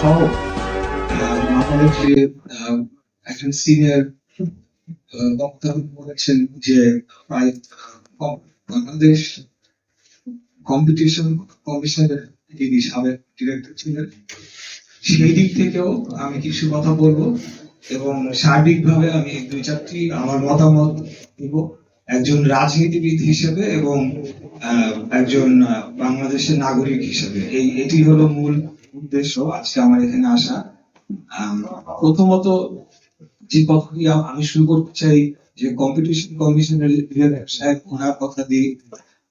সহ একজন সিনিয়র বক্তা বলেছেন যে বাংলাদেশ কম্পিটিশন কমিশনের যিনি সাবেক ডিরেক্টর ছিলেন, সেই দিক থেকেও আমি কিছু কথা বলব এবং সার্বিকভাবে আমি দুই চারটি আমার মতামত দিব একজন রাজনীতিবিদ হিসেবে এবং একজন বাংলাদেশের নাগরিক হিসেবে। এই, এটি হলো মূল উদ্দেশ্য আজকে আমার এখানে আসা। প্রথমত যে কথাটি আমি শুরু করতে চাই যে কম্পিটিশন কমিশনের সাহেব ওনার কথা দিয়ে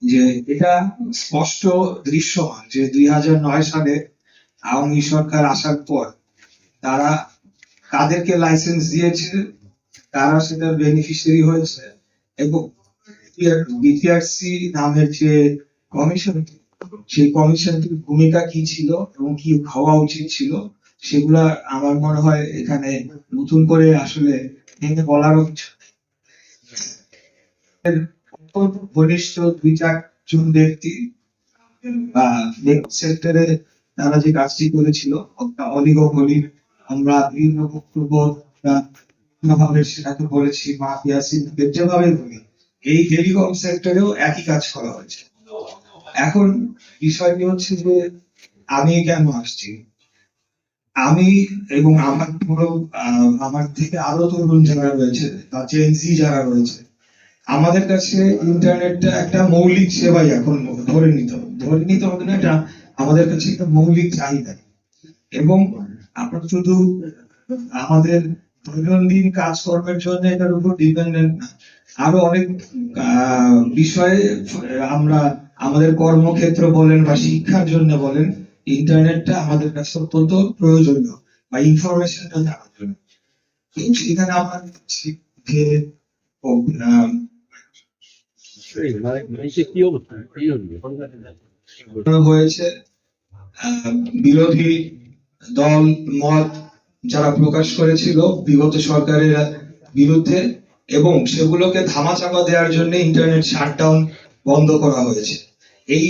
যে এটা স্পষ্ট দৃশ্যমান যে দুই সালে আওয়ামী সরকার আসার পর তারা কাদেরকে লাইসেন্স দিয়েছে তারা সেটার বেনিফিশিয়ারি হয়েছে এবং বিটিআরসি নামের যে কমিশন সেই কমিশনটির ভূমিকা কি ছিল এবং কি হওয়া উচিত ছিল, সেগুলা আমার মনে হয় এখানে নতুন করে আসলে ভেঙে অত্যন্ত ঘনিষ্ঠ দুই চারজন ব্যক্তি সেক্টরে তারা যে কাজটি করেছিল অলিগলি আমরা বিভিন্ন বক্তব্য সেটাকে বলেছি, মাফিয়া সিন্ডিকেট যেভাবে বলি, এই টেলিকম সেক্টরেও একই কাজ করা হয়েছে। এখন বিষয়টি হচ্ছে যে আমি কেন আসছি? আমি এবং আমার পুরো আমার থেকে আরও তরুণ যারা রয়েছে বা জেনজি যারা রয়েছে, আমাদের কাছে ইন্টারনেটটা একটা মৌলিক সেবাই এখন ধরে নিতে হবে। ধরে নিতে হবে না, এটা আমাদের কাছে একটা মৌলিক চাহিদা। এবং আমরা শুধু আমাদের দৈনন্দিন কাজকর্মের জন্য এটার উপর ডিপেন্ডেন্ট না, আরও অনেক বিষয়ে আমরা আমাদের কর্মক্ষেত্র বলেন বা শিক্ষার জন্য বলেন ইন্টারনেটটা আমাদের কাছে অত্যন্ত প্রয়োজনীয় বা ইনফরমেশনটা জানার জন্য। আমরা যে করা হয়েছে বিরোধী দল মত যারা প্রকাশ করেছিল বিগত সরকারের বিরুদ্ধে এবং সেগুলোকে ধামাচাপা দেওয়ার জন্য ইন্টারনেট শাটডাউন বন্ধ করা হয়েছে। এই,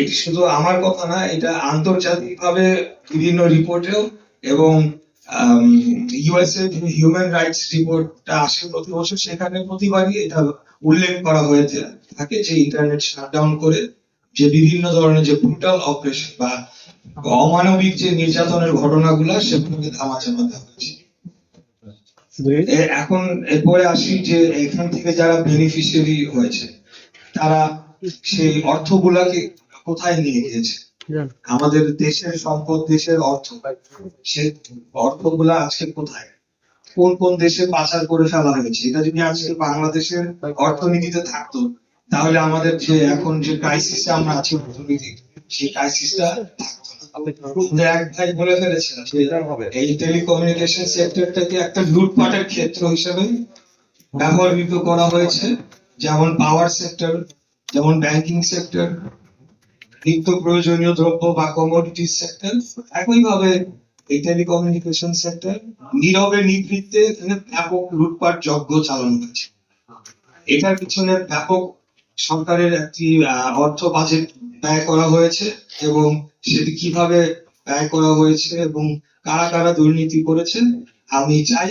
এটি শুধু আমার কথা না, এটা আন্তর্জাতিকভাবে বিভিন্ন রিপোর্টেও এবং ইউএসএ হিউম্যান রাইটস রিপোর্টটা আসে প্রতি বছর, সেখানে প্রতিবারই এটা উল্লেখ করা হয়েছে। থাকে যে ইন্টারনেট শাটডাউন করে যে বিভিন্ন ধরনের যে ব্রুটাল অপারেশন বা অমানবিক যে নির্যাতনের ঘটনাগুলো, সেগুলোকে ধামাচাপা দেওয়া হয়েছে। এখন এরপরে আসি যে এখান থেকে যারা বেনিফিশিয়ারি হয়েছে, তারা সেই অর্থগুলাকে কোথায় নিয়ে গিয়েছে? আমাদের দেশের সম্পদ দেশের অর্থ সে অর্থগুলা আজকে কোথায়? কোন কোন দেশে পাচার করে ফেলা হয়েছে? এটা যদি আজকে বাংলাদেশের অর্থনীতিতে থাকতো তাহলে আমাদের যে এখন যে ক্রাইসিসে আমরা আছি অর্থনীতি সেই ক্রাইসিসটা বলে ফেলেছেন এই টেলিকমিউনিকেশন সেক্টরটাকে একটা লুটপাটের ক্ষেত্র হিসেবে ব্যবহৃত করা হয়েছে। যেমন পাওয়ার সেক্টর যেমন ব্যাংকিং সেক্টর নিত্য প্রয়োজনীয় দ্রব্য বা কমোডিটি সেক্টর একইভাবে এই টেলিকমিউনিকেশন সেক্টর নীরবে নিবৃত্তে ব্যাপক লুটপাট, যজ্ঞ চালানো হয়েছে। এটার পিছনে ব্যাপক সরকারের একটি অর্থ বাজেট ব্যয় করা হয়েছে এবং সেটি কীভাবে ব্যয় করা হয়েছে এবং কারা কারা দুর্নীতি করেছেন, আমি চাই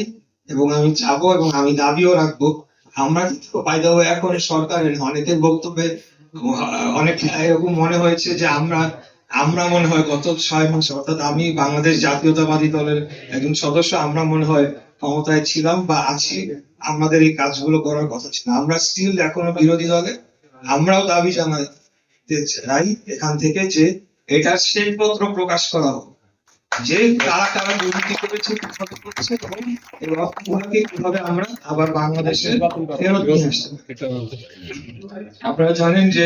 এবং আমি চাবো এবং আমি দাবিও রাখব। আমরা কিন্তু বাইদা এখন সরকারের অনেকের বক্তব্যে, অনেক, এরকম মনে হয়েছে যে আমরা আমরা মনে হয় গত ছয় মাস, অর্থাৎ আমি বাংলাদেশ জাতীয়তাবাদী দলের একজন সদস্য, আমরা মনে হয় ক্ষমতায় ছিলাম বা আছি, আমাদের এই কাজগুলো করার কথা ছিল। আমরা স্টিল এখনও বিরোধী দলে, আমরাও দাবি জানাতে চাই এখান থেকে যে এটার শ্বেতপত্র প্রকাশ করা হোক। যে কারা কারা দুর্নীতি করেছে কীভাবে করছে এবং এই অর্থগুলোকে কীভাবে আমরা আবার বাংলাদেশে ফেরত নিয়ে আসতে। আপনারা জানেন যে